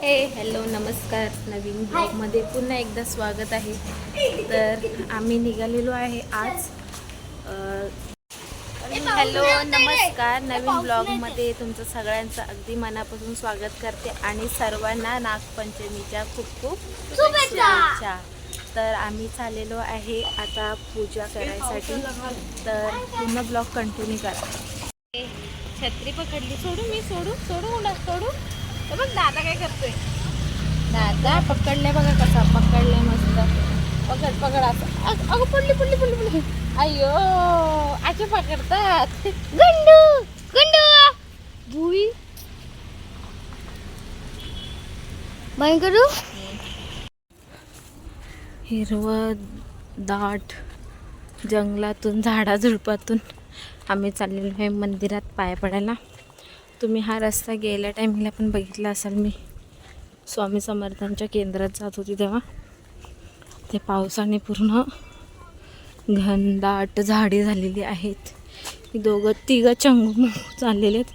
हे हॅलो नमस्कार. नवीन ब्लॉगमध्ये पुन्हा एकदा स्वागत आहे. तर आम्ही निघालेलो आहे आज हॅलो नमस्कार. नवीन ब्लॉगमध्ये तुमचं सगळ्यांचं अगदी मनापासून स्वागत करते आणि सर्वांना नागपंचमीच्या खूप खूप शुभेच्छा. तर आम्ही चाललेलो आहे आता पूजा करायसाठी. तर पूर्ण ब्लॉग कंटिन्यू करा. छत्री पकडली. सोडू मी सोडू सोडू उडा सोडू? हे बघ दादा काय करतोय? दादा पकडले बघा कसा पकडले मस्त. पकड पकड असं. अगं पडली पडली पडली पडली. अयो असे पकडतात. गंडू गंडू. भुई. बंद करू हिरवं दाट जंगलातून झाडाझुडपातून आम्ही चाललेलो आहे मंदिरात पाय पडायला. तुम्ही हा रस्ता गेल्या टायमिंगला पण बघितला असाल. मी स्वामी समर्थांच्या केंद्रात जात होती तेव्हा. ते पावसाने पूर्ण घनदाट झाडे झालेली आहेत. दोघं तिघं चंगू चाललेले आहेत.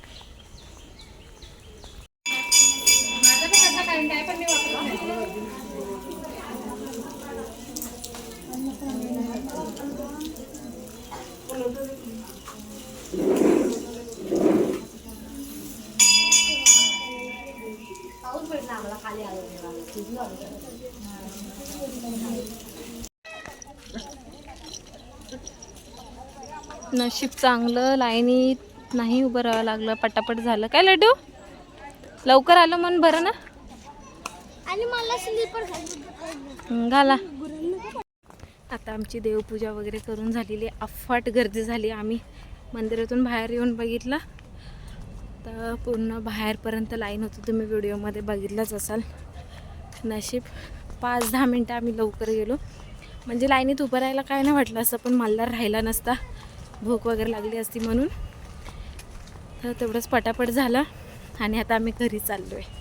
नशीब चांगलं लाईनीत नाही उभं राहावं लागलं पटापट झालं. काय लड्डू? लवकर आलं म्हणून बरं ना? आणि मला स्लीपर घाला. आता आमची देवपूजा वगैरे करून झालेली. अफाट गर्दी झाली. आम्ही मंदिरातून बाहेर येऊन बघितलं. तर पूर्ण बाहेरपर्यंत लाईन होती. तुम्ही व्हिडिओमध्ये बघितलंच असाल. नशीब. पाच दहा मिनटं आम्ही लवकर गेलो. म्हणजे लाईनीत उभं राहायला काय नाही वाटलं असं पण मला राहिला नसता. भूक वगैरे लागली असती म्हणून. तर तेवढंच पटापट झालं. आणि आता आम्ही घरी चाललो आहे